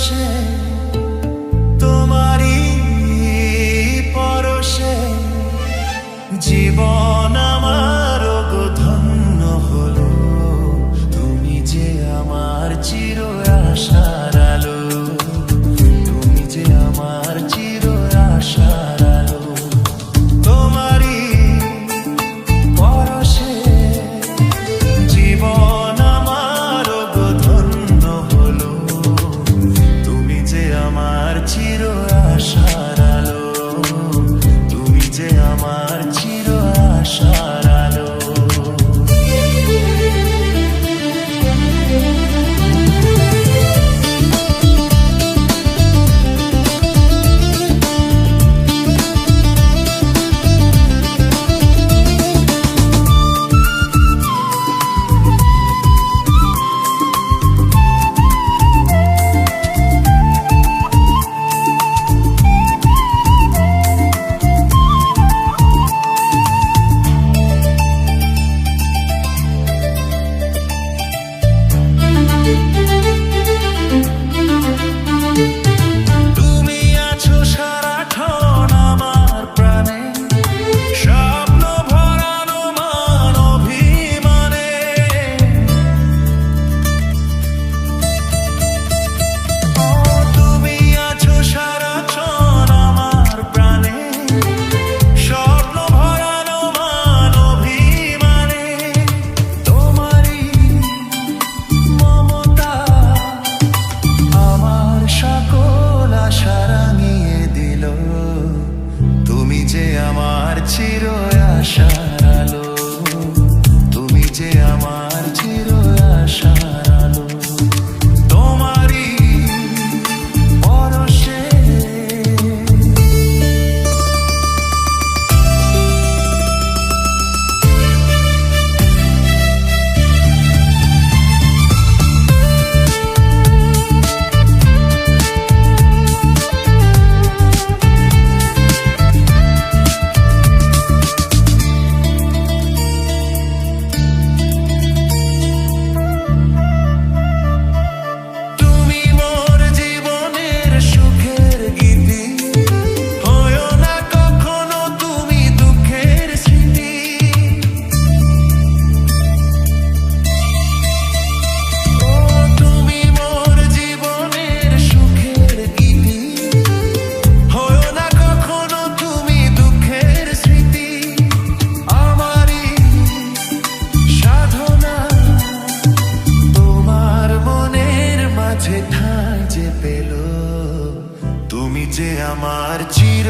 বসে তোমারই পরশে জীবন আমার চির আশা। যে আমার চির আশা। আমার চির